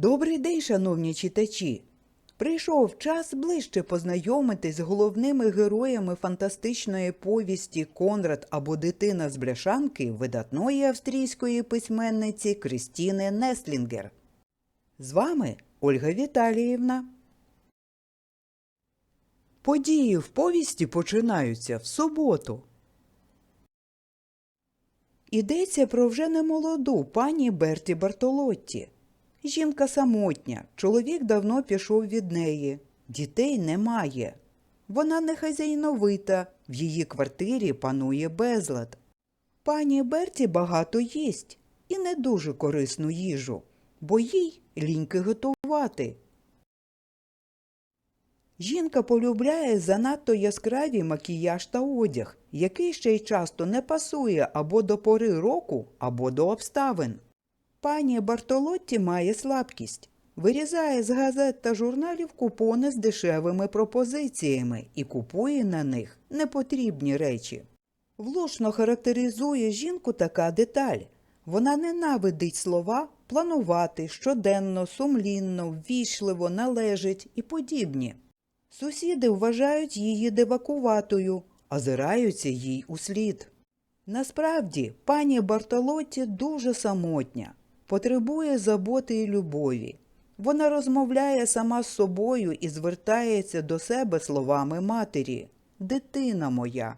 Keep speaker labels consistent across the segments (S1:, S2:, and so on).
S1: Добрий день, шановні читачі! Прийшов час ближче познайомитись з головними героями фантастичної повісті Конрад або дитина з бляшанки видатної австрійської письменниці Крістіни Неслінгер. З вами Ольга Віталіївна. Події в повісті починаються в суботу. Йдеться про вже немолоду пані Берті Бартолотті. Жінка самотня, чоловік давно пішов від неї, дітей немає. Вона не хазяйновита, в її квартирі панує безлад. Пані Берті багато їсть і не дуже корисну їжу, бо їй ліньки готувати. Жінка полюбляє занадто яскравий макіяж та одяг, який ще й часто не пасує або до пори року, або до обставин. Пані Бартолотті має слабкість. Вирізає з газет та журналів купони з дешевими пропозиціями і купує на них непотрібні речі. Влучно характеризує жінку така деталь. Вона ненавидить слова планувати щоденно, сумлінно, ввічливо, належить і подібні. Сусіди вважають її девакуватою, озираються їй услід. Насправді, пані Бартолотті дуже самотня, потребує заботи і любові. Вона розмовляє сама з собою і звертається до себе словами матері Дитина моя.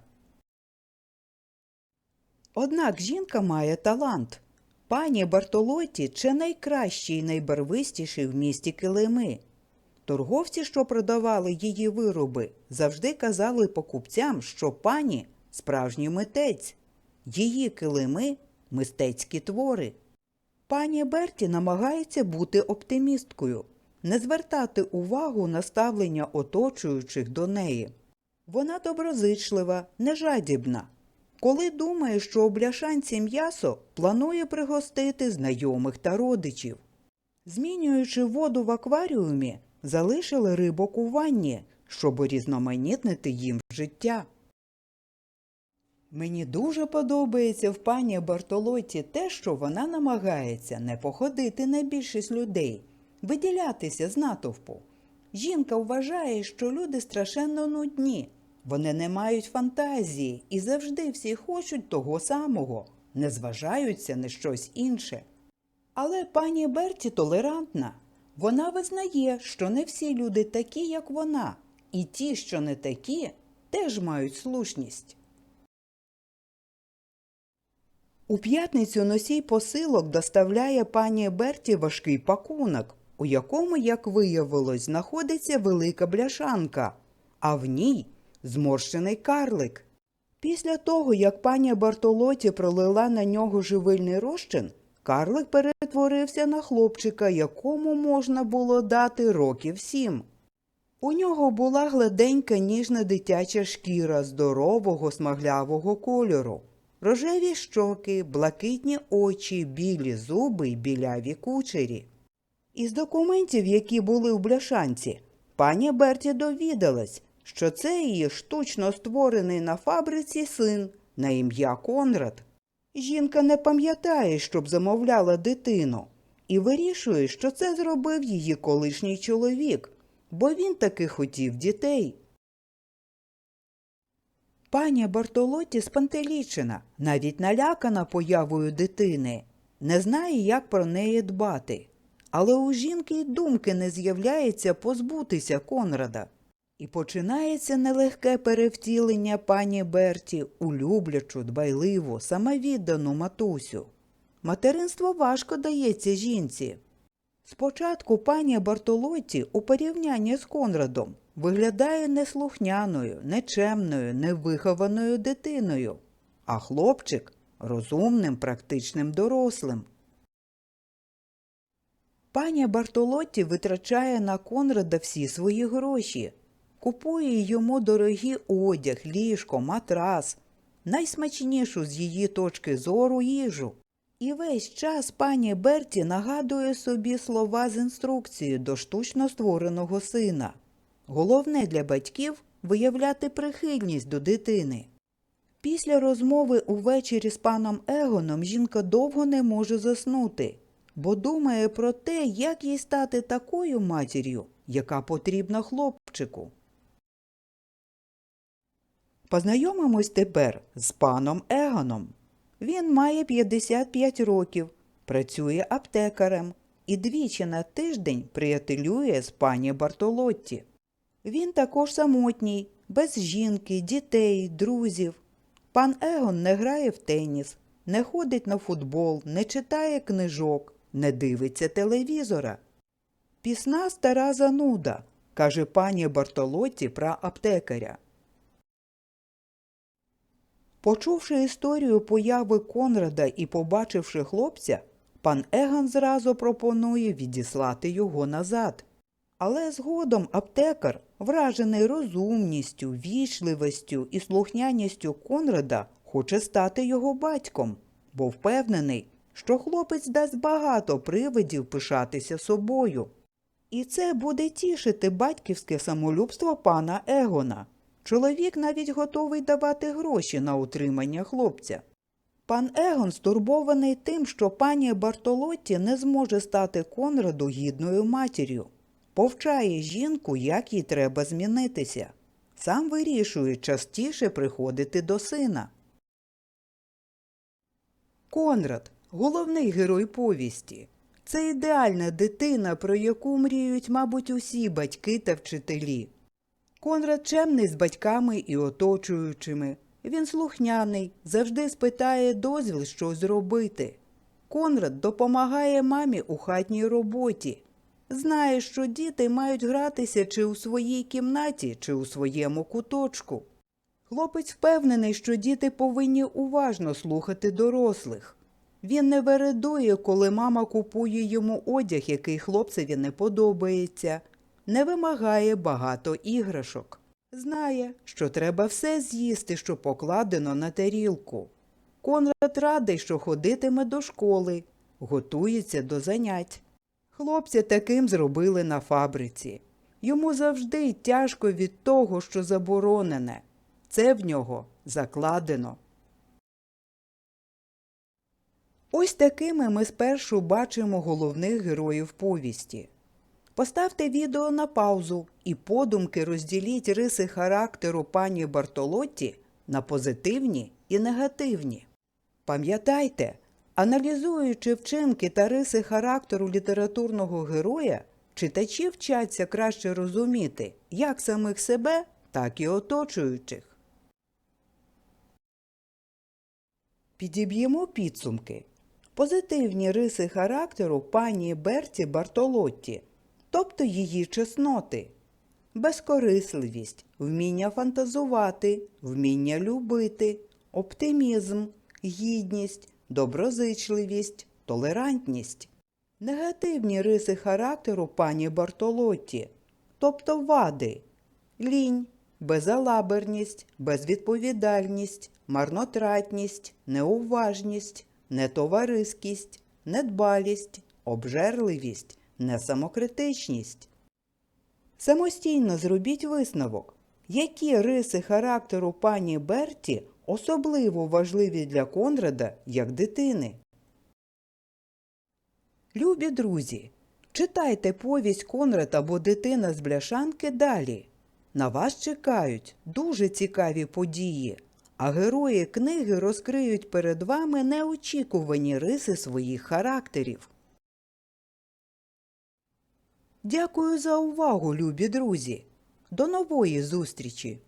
S1: Однак жінка має талант. Пані Бартолотті чи найкращі й найбарвистіші в місті килими. Торговці, що продавали її вироби, завжди казали покупцям, що пані справжній митець, її килими мистецькі твори. Пані Берті намагається бути оптимісткою, не звертати увагу на ставлення оточуючих до неї. Вона доброзичлива, нежадібна. Коли думає, що у бляшанці м'ясо планує пригостити знайомих та родичів. Змінюючи воду в акваріумі, залишили рибок у ванні, щоб урізноманітнити їм життя. Мені дуже подобається в пані Бартолоті те, що вона намагається не походити на більшість людей, виділятися з натовпу. Жінка вважає, що люди страшенно нудні, вони не мають фантазії і завжди всі хочуть того самого, не зважаються на щось інше. Але пані Берті толерантна. Вона визнає, що не всі люди такі, як вона, і ті, що не такі, теж мають слушність. У п'ятницю носій посилок доставляє пані Берті важкий пакунок, у якому, як виявилось, знаходиться велика бляшанка, а в ній зморщений карлик. Після того, як пані Бартолоті пролила на нього живильний розчин, карлик перетворився на хлопчика, якому можна було дати років сім. У нього була гладенька ніжна дитяча шкіра здорового смаглявого кольору, рожеві щоки, блакитні очі, білі зуби й біляві кучері. Із документів, які були в бляшанці, пані Берті довідалась, що це її штучно створений на фабриці син на ім'я Конрад. Жінка не пам'ятає, щоб замовляла дитину, і вирішує, що це зробив її колишній чоловік, бо він таки хотів дітей. Пані Бартолотті спантелічена, навіть налякана появою дитини, не знає, як про неї дбати. Але у жінки й думки не з'являється позбутися Конрада. І починається нелегке перевтілення пані Берті у люблячу, дбайливу, самовіддану матусю. Материнство важко дається жінці. Спочатку пані Бартолотті у порівнянні з Конрадом виглядає неслухняною, нечемною, невихованою дитиною, а хлопчик розумним, практичним дорослим. Пані Бартолотті витрачає на Конрада всі свої гроші, купує йому дорогі одяг, ліжко, матрас, найсмачнішу з її точки зору їжу. І весь час пані Берті нагадує собі слова з інструкції до штучно створеного сина. Головне для батьків виявляти прихильність до дитини. Після розмови увечері з паном Егоном жінка довго не може заснути. бо думає про те, як їй стати такою матір'ю, яка потрібна хлопчику. Познайомимось тепер з паном Еганом. Він має 55 років, працює аптекарем і двічі на тиждень приятелює з пані Бартолотті. Він також самотній, без жінки, дітей, друзів. Пан Егон не грає в теніс, не ходить на футбол, не читає книжок, не дивиться телевізора. Пісна стара зануда, каже пані Бартолотті про аптекаря. Почувши історію появи Конрада і побачивши хлопця, пан Еган зразу пропонує відіслати його назад. Але згодом аптекар, вражений розумністю, вічливістю і слухняністю Конрада, хоче стати його батьком, бо впевнений, що хлопець дасть багато привидів пишатися собою. І це буде тішити батьківське самолюбство пана Егона. Чоловік навіть готовий давати гроші на утримання хлопця. Пан Егон стурбований тим, що пані Бартолотті не зможе стати Конраду гідною матір'ю. Повчає жінку, як їй треба змінитися. Сам вирішує частіше приходити до сина. Конрад головний герой повісті. Це ідеальна дитина, про яку мріють, мабуть, усі батьки та вчителі. Конрад чемний з батьками і оточуючими. Він слухняний, завжди спитає дозвіл щось зробити. Конрад допомагає мамі у хатній роботі. Знає, що діти мають гратися чи у своїй кімнаті, чи у своєму куточку. Хлопець впевнений, що діти повинні уважно слухати дорослих. Він не вередує, коли мама купує йому одяг, який хлопцеві не подобається, не вимагає багато іграшок. Знає, що треба все з'їсти, що покладено на тарілку. Конрад радий, що ходитиме до школи, готується до занять. Хлопця таким зробили на фабриці. Йому завжди тяжко від того, що заборонене. Це в нього закладено. Ось такими ми спершу бачимо головних героїв повісті. Поставте відео на паузу і подумки розділіть риси характеру пані Бартолотті на позитивні і негативні. Пам'ятайте, аналізуючи вчинки та риси характеру літературного героя, читачі вчаться краще розуміти як самих себе, так і оточуючих. Підіб'ємо підсумки. Позитивні риси характеру пані Берті Бартолотті, тобто її чесноти, безкорисливість, вміння фантазувати, вміння любити, оптимізм, гідність, доброзичливість, толерантність. Негативні риси характеру пані Бартолотті, тобто вади, лінь, безалаберність, безвідповідальність, марнотратність, неуважність, нетовариськість, недбалість, обжерливість, несамокритичність. Самостійно зробіть висновок, які риси характеру пані Берті особливо важливі для Конрада як дитини. Любі друзі, читайте повість Конрад або дитина з бляшанки далі. На вас чекають дуже цікаві події, а герої книги розкриють перед вами неочікувані риси своїх характерів. Дякую за увагу, любі друзі. До нової зустрічі!